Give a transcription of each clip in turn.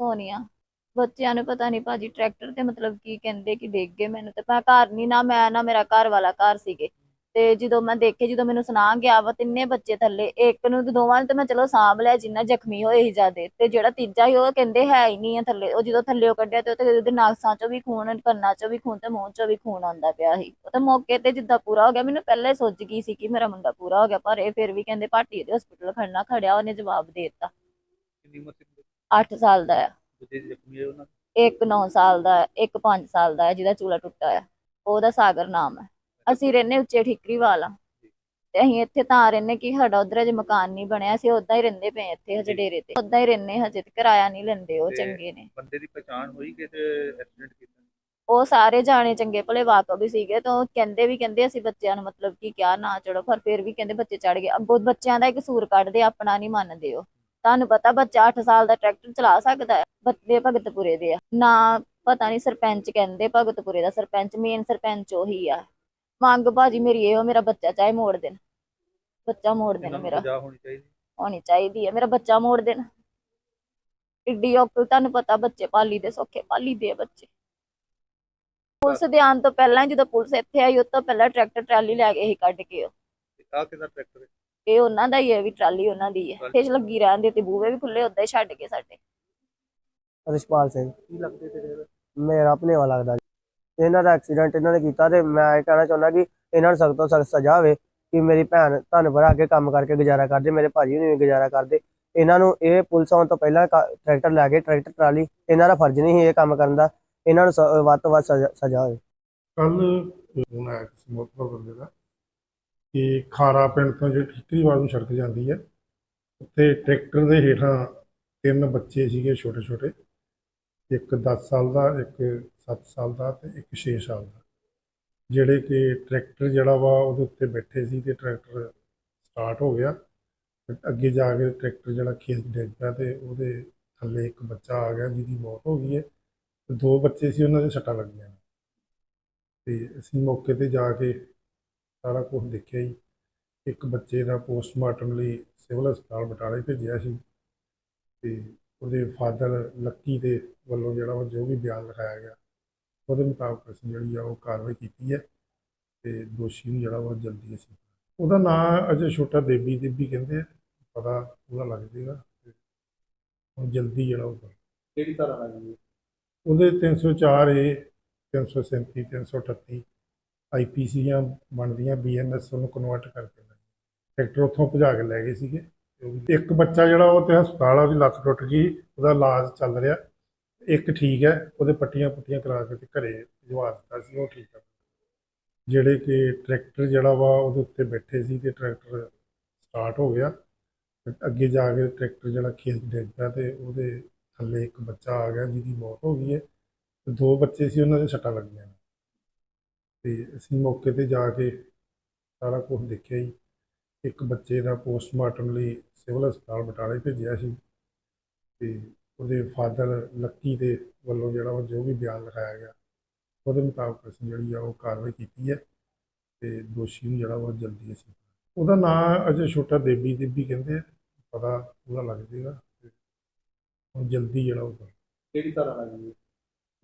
ਸੋਨੀਆ ਬੱਚਿਆਂ ਨੂੰ ਪਤਾ ਨਹੀਂ ਭਾਜੀ ਟਰੈਕਟਰ ਤੇ ਮਤਲਬ ਕੀ ਕਹਿੰਦੇ ਕਿ ਡਿੱਗ ਗਏ ਮੈਨੂੰ ਤੇ। ਮੈਂ ਘਰ ਨਹੀਂ ਨਾ, ਮੈਂ ਨਾ ਮੇਰਾ ਘਰ ਵਾਲਾ ਘਰ ਸੀਗੇ। ਤੇ ਜਦੋਂ ਮੈਂ ਦੇਖੇ, ਜਦੋਂ ਮੈਨੂੰ ਸੁਣਾ ਗਿਆ ਵਾ ਤਿੰਨੇ ਬੱਚੇ ਥੱਲੇ, ਇੱਕ ਨੂੰ ਤੇ ਦੋਵਾਂ ਨੂੰ ਤੇ ਮੈਂ ਚਲੋ ਸਾਂਭ ਲਿਆ, ਜਿੰਨਾ ਜ਼ਖਮੀ ਹੋਏ ਸੀ ਜਿਆਦੇ। ਤੇ ਜਿਹੜਾ ਤੀਜਾ ਸੀ, ਉਹ ਕਹਿੰਦੇ ਹੈ ਹੀ ਨਹੀਂ ਆ ਥੱਲੇ। ਉਹ ਜਦੋਂ ਥੱਲੇ ਕੱਢਿਆ ਤੇ ਉਹਦੇ ਉਹਦੇ ਨਾਸਾਂ ਚੋਂ ਵੀ ਖੂਨ, ਕੰਨਾਂ ਚੋਂ ਵੀ ਖੂਨ ਤੇ ਮੂੰਹ ਚੋਂ ਵੀ ਖੂਨ ਆਉਂਦਾ ਪਿਆ ਸੀ। ਉਹ ਤਾਂ ਮੌਕੇ ਤੇ ਜਿੱਦਾਂ ਪੂਰਾ ਹੋ ਗਿਆ, ਮੈਨੂੰ ਪਹਿਲਾਂ ਹੀ ਸੁੱਝ ਗਈ ਸੀ ਕਿ ਮੇਰਾ ਮੁੰਡਾ ਪੂਰਾ ਹੋ ਗਿਆ। ਪਰ ਇਹ ਫਿਰ ਵੀ ਕਹਿੰਦੇ ਭਾਟੀ ਦੇ ਹਸਪੀਟਲ ਖੜਨਾ ਖੜਿਆ, ਉਹਨੇ ਜਵਾਬ ਦੇ ਦਿੱਤਾ। ਕਿੰਨੀ ਉਮਰ ਸੀ? 8 ਸਾਲ ਦਾ ਦੇ? ਇੱਕ 9 ਸਾਲ ਦਾ ਇੱਕ 5 ਸਾਲ ਦਾ ਜਿਹਦਾ ਚੂਲਾ ਟੁੱਟਾ ਹੈ ਉਹਦਾ ਸਾਗਰ ਨਾਮ ਹੈ। ਅਸੀਂ ਰਹਿੰਦੇ ਉੱਚੇ ਠੀਕਰੀ ਵਾਲਾ ਤੇ ਅਸੀਂ ਇੱਥੇ ਤਾਂ ਰਹਿੰਦੇ ਕਿ ਸਾਡਾ ਉਧਰ ਅਜੇ ਮਕਾਨ ਨਹੀਂ ਬਣਿਆ ਅਸੀਂ ਉਦਾਂ ਹੀ ਰਹਿੰਦੇ ਪਏ ਇੱਥੇ ਹਜੇ ਡੇਰੇ ਤੇ। ਉਦਾਂ ਹੀ ਰਹਿੰਦੇ ਹਜੇ ਤੇ ਕਿਰਾਇਆ ਨਹੀਂ ਲੈਂਦੇ ਉਹ ਚੰਗੇ ਨੇ। ਬੰਦੇ ਦੀ ਪਛਾਣ ਹੋਈ ਕਿ ਤੇ ਐਕਸੀਡੈਂਟ ਕੀਤਾ? ਉਹ ਸਾਰੇ ਜਾਣੇ ਚੰਗੇ ਭਲੇ ਵਾਕਫ ਵੀ ਸੀਗੇ ਤਾਂ ਕਹਿੰਦੇ ਵੀ ਕਹਿੰਦੇ ਅਸੀਂ ਬੱਚਿਆਂ ਨੂੰ ਮਤਲਬ ਕਿ ਕਿਆ ਨਾ ਚੜੋ ਪਰ ਫਿਰ ਵੀ ਕਹਿੰਦੇ ਬੱਚੇ ਚੜ ਗਏ। ਅੱਗੋਂ ਬੱਚਿਆਂ ਦਾ ਇੱਕ ਕਸੂਰ ਕੱਢਦੇ ਆਪਣਾ ਨਹੀਂ ਮੰਨਦੇ ਉਹ। ਤੁਹਾਨੂੰ ਪਤਾ ਬੱਚਾ 8 ਸਾਲ ਦਾ ਟਰੈਕਟਰ ਚਲਾ ਸਕਦਾ ਹੈ ਬੱਚੇ ਭਗਤਪੁਰੇ ਦੇ ਆ। ਨਾ ਪਤਾ ਨਹੀਂ ਸਰਪੰਚ ਕਹਿੰਦੇ ਭਗਤਪੁਰੇ ਦਾ ਸਰਪੰਚ ਮੇਨ ਸਰਪੰਚ ਉਹੀ ਆ। ਮੰਗ ਭਾਜੀ ਮੇਰੀ ਇਹੋ ਮੇਰਾ ਬੱਚਾ ਚਾਹੇ ਮੋੜ ਦੇਣ। ਬੱਚਾ ਮੋੜ ਦੇਣ ਮੇਰਾ। ਹੋਣੀ ਚਾਹੀਦੀ। ਹੈ ਮੇਰਾ ਬੱਚਾ ਮੋੜ ਦੇਣ। ਇੱਡੀ ਔਕਲ ਤੁਹਾਨੂੰ ਪਤਾ ਬੱਚੇ ਪਾਲੀ ਦੇ ਸੌਖੇ ਪਾਲੀ ਦੇ ਬੱਚੇ। ਪੁਲਿਸ ਦੇ ਆਉਣ ਤੋਂ ਪਹਿਲਾਂ ਜਦੋਂ ਪੁਲਿਸ ਇੱਥੇ ਆਈ ਉਹ ਤੋਂ ਪਹਿਲਾਂ ਟਰੈਕਟਰ ਟਰਾਲੀ ਲੈ ਗਏ ਸੀ ਕੱਢ ਕੇ ਉਹ ਆ ਕਿਹਦਾ ਟਰੈਕਟਰ ਹੈ? ਇਹ ਉਹਨਾਂ ਦਾ ਹੀ ਹੈ ਵੀ ਟਰਾਲੀ ਉਹਨਾਂ ਦੀ ਹੈ। ਫੇਸ ਲੱਗੀ ਰਹਿੰਦੀ ਤੇ ਬੂਹੇ ਵੀ ਖੁੱਲੇ ਉਦਾਂ ਹੀ ਛੱਡ ਕੇ ਸਾਡੇ। ਰਿਸ਼ਪਾਲ ਸਿੰਘ। ਕੀ ਲੱਗਦੇ ਤੇਰੇ ਮੇਰਾ ਆਪਣੇ ਵਾਲਾ ਲੱਗਦਾ। ਇਹਨਾਂ ਦਾ ਐਕਸੀਡੈਂਟ ਇਹਨਾਂ ਨੇ ਕੀਤਾ ਤੇ ਮੈਂ ਇਹ ਕਹਿਣਾ ਚਾਹੁੰਦਾ ਕਿ ਇਹਨਾਂ ਨੂੰ ਸਖਤ ਤੋਂ ਸਖਤ ਸਜ਼ਾ ਹੋਵੇ ਕਿ ਮੇਰੀ ਭੈਣ ਤੁਹਾਨੂੰ ਪਤਾ ਅੱਗੇ ਕੰਮ ਕਰਕੇ ਗੁਜ਼ਾਰਾ ਕਰਦੇ ਮੇਰੇ ਭਾਜੀ ਵੀ ਗੁਜ਼ਾਰਾ ਕਰਦੇ। ਇਹਨਾਂ ਨੂੰ ਇਹ ਪੁਲਿਸ ਆਉਣ ਤੋਂ ਪਹਿਲਾਂ ਟਰੈਕਟਰ ਲੈ ਕੇ ਟਰੈਕਟਰ ਟਰਾਲੀ ਇਹਨਾਂ ਦਾ ਫਰਜ਼ ਨਹੀਂ ਸੀ ਇਹ ਕੰਮ ਕਰਨ ਦਾ। ਇਹਨਾਂ ਨੂੰ ਵੱਧ ਤੋਂ ਵੱਧ ਸਜ਼ਾ ਸਜ਼ਾ ਹੋਵੇ। ਕੱਲ ਆਇਆ ਕਿਸੇ ਮੋਤਬਰ ਬੰਦੇ ਦਾ। ਕਿ ਖਾਰਾ ਪਿੰਡ ਤੋਂ ਜਿਹੜੀ ਠੀਕਰੀਵਾਲ ਨੂੰ ਸੜਕ ਜਾਂਦੀ ਹੈ, ਉੱਥੇ ਟਰੈਕਟਰ ਦੇ ਹੇਠਾਂ ਤਿੰਨ ਬੱਚੇ ਸੀਗੇ ਛੋਟੇ ਛੋਟੇ, ਇੱਕ 10 ਸਾਲ ਦਾ, ਇੱਕ 7 ਸਾਲ ਦਾ ਤੇ ਇੱਕ 6 ਸਾਲ ਦਾ। ਜਿਹੜੇ ਕਿ ਟਰੈਕਟਰ ਜਿਹੜਾ ਵਾ ਉਹਦੇ ਉੱਤੇ ਬੈਠੇ ਸੀ ਤੇ ਟਰੈਕਟਰ ਸਟਾਰਟ ਹੋ ਗਿਆ ਅੱਗੇ ਜਾ ਕੇ ਟਰੈਕਟਰ ਜਿਹੜਾ ਖੇਤ ਡਿੱਗ ਪਿਆ ਤੇ ਉਹਦੇ ਥੱਲੇ ਇੱਕ ਬੱਚਾ ਆ ਗਿਆ ਜਿਹਦੀ ਮੌਤ ਹੋ ਗਈ ਹੈ, ਤੇ ਦੋ ਬੱਚੇ ਸੀ ਉਹਨਾਂ ਦੇ ਸੱਟਾਂ ਲੱਗੀਆਂ ਤੇ ਅਸੀਂ ਮੌਕੇ ਤੇ ਜਾ ਕੇ ਸਾਰਾ ਕੁਝ ਦੇਖਿਆ ਜੀ। ਇੱਕ ਬੱਚੇ ਦਾ ਪੋਸਟਮਾਰਟਮ ਲਈ ਸਿਵਲ ਹਸਪਤਾਲ ਬਟਾਲੇ ਭੇਜਿਆ ਸੀ ਤੇ ਉਹਦੇ ਫਾਦਰ ਲੱਕੀ ਦੇ ਵੱਲੋਂ ਜਿਹੜਾ ਉਹ ਜੋ ਵੀ ਬਿਆਨ ਲਿਖਾਇਆ ਗਿਆ ਉਹਦੇ ਮੁਤਾਬਕ ਅਸੀਂ ਜਿਹੜੀ ਆ ਉਹ ਕਾਰਵਾਈ ਕੀਤੀ ਹੈ ਤੇ ਦੋਸ਼ੀ ਨੂੰ ਜਿਹੜਾ ਉਹ ਜਲਦੀ ਅਸੀਂ ਉਹਦਾ ਨਾਂ ਅਜੇ ਛੋਟਾ ਦੇਬੀ ਦੇਬੀ ਕਹਿੰਦੇ ਆ ਪਤਾ ਉਹਦਾ ਲੱਗ ਜਾਏਗਾ ਤੇ ਹੁਣ ਜਲਦੀ ਜਿਹੜਾ ਉਹ ਕਿਹੜੀ ਤਰ੍ਹਾਂ ਲੱਗੀ ਉਹਦੇ 304 ਏ 337 338 ਆਈਪੀਸੀ ਦੀਆਂ ਬਣਦੀਆਂ ਬੀਐਨਐਸ ਨੂੰ ਕਨਵਰਟ ਕਰਕੇ ਲੈ ਟਰੈਕਟਰ ਉੱਥੋਂ ਭਜਾ ਕੇ ਲੈ ਗਏ ਸੀਗੇ। ਇੱਕ ਬੱਚਾ ਜਿਹੜਾ ਉਹ ਤੇ ਹਸਪਤਾਲ ਆ ਉਹਦੀ ਲੱਤ ਟੁੱਟ ਗਈ, ਉਹਦਾ ਇਲਾਜ ਚੱਲ ਰਿਹਾ। ਇੱਕ ਠੀਕ ਹੈ, ਉਹਦੇ ਪੱਟੀਆਂ ਪੁੱਟੀਆਂ ਕਰਾ ਕੇ ਤੇ ਘਰੇ ਭਜਵਾ ਦਿੱਤਾ ਸੀ, ਉਹ ਠੀਕ ਹੈ ਜਿਹੜੇ ਕਿ ਟਰੈਕਟਰ ਜਿਹੜਾ ਵਾ, ਉਹਦੇ ਉੱਤੇ ਬੈਠੇ ਸੀ ਤੇ ਟਰੈਕਟਰ ਸਟਾਰਟ ਹੋ ਗਿਆ। ਅੱਗੇ ਜਾ ਕੇ ਟਰੈਕਟਰ ਜਿਹੜਾ ਖੇਤ ਡਿੱਗ ਪਿਆ ਤੇ ਉਹਦੇ ਥੱਲੇ ਇੱਕ ਬੱਚਾ ਆ ਗਿਆ, ਜਿਹਦੀ ਮੌਤ ਹੋ ਗਈ ਹੈ। ਤੇ ਦੋ ਬੱਚੇ ਸੀ, ਉਹਨਾਂ ਦੇ ਸੱਟਾਂ ਲੱਗੀਆਂ ਨੇ। ਤੇ ਅਸੀਂ ਮੌਕੇ ਤੇ ਜਾ ਕੇ ਸਾਰਾ ਕੁਝ ਦੇਖਿਆ ਜੀ। ਇੱਕ ਬੱਚੇ ਦਾ ਪੋਸਟਮਾਰਟਮ ਲਈ ਸਿਵਲ ਹਸਪਤਾਲ ਬਟਾਲੇ ਭੇਜਿਆ ਸੀ ਤੇ ਉਹਦੇ ਫਾਦਰ ਲੱਕੀ ਦੇ ਵੱਲੋਂ ਜਿਹੜਾ ਉਹ ਜੋ ਵੀ ਬਿਆਨ ਲਿਖਾਇਆ ਗਿਆ ਉਹਦੇ ਮੁਤਾਬਕ ਅਸੀਂ ਜਿਹੜੀ ਆ ਉਹ ਕਾਰਵਾਈ ਕੀਤੀ ਹੈ ਤੇ ਦੋਸ਼ੀ ਨੂੰ ਜਿਹੜਾ ਉਹ ਜਲਦੀ ਅਸੀਂ ਉਹਦਾ ਨਾਂ ਅਜੇ ਛੋਟਾ ਦੇਬੀ ਦੇਬੀ ਕਹਿੰਦੇ ਆ ਪਤਾ ਉਹਦਾ ਲੱਗ ਜਾਏਗਾ ਤੇ ਹੁਣ ਜਲਦੀ ਜਿਹੜਾ ਉਹ ਕਿਹੜੀ ਤਰ੍ਹਾਂ ਲੱਗੀ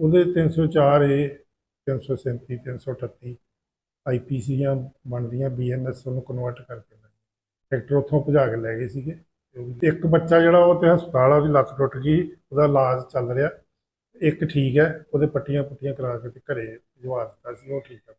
ਉਹਦੇ 304 ਏ 337 338 ਆਈਪੀਸੀ ਦੀਆਂ ਬਣਦੀਆਂ ਬੀਐਨਐਸ ਨੂੰ ਕਨਵਰਟ ਕਰਕੇ ਲੈ ਟਰੈਕਟਰ ਉੱਥੋਂ ਭਜਾ ਕੇ ਲੈ ਗਏ ਸੀਗੇ। ਇੱਕ ਬੱਚਾ ਜਿਹੜਾ ਉਹ ਤੇ ਹਸਪਤਾਲ ਆ, ਉਹਦੀ ਲੱਤ ਟੁੱਟ ਗਈ, ਉਹਦਾ ਇਲਾਜ ਚੱਲ ਰਿਹਾ। ਇੱਕ ਠੀਕ ਹੈ, ਉਹਦੇ ਪੱਟੀਆਂ ਪੁੱਟੀਆਂ ਕਰਾ ਕੇ ਤੇ ਘਰੇ ਭਜਵਾ ਦਿੱਤਾ ਸੀ, ਉਹ ਠੀਕ ਹੈ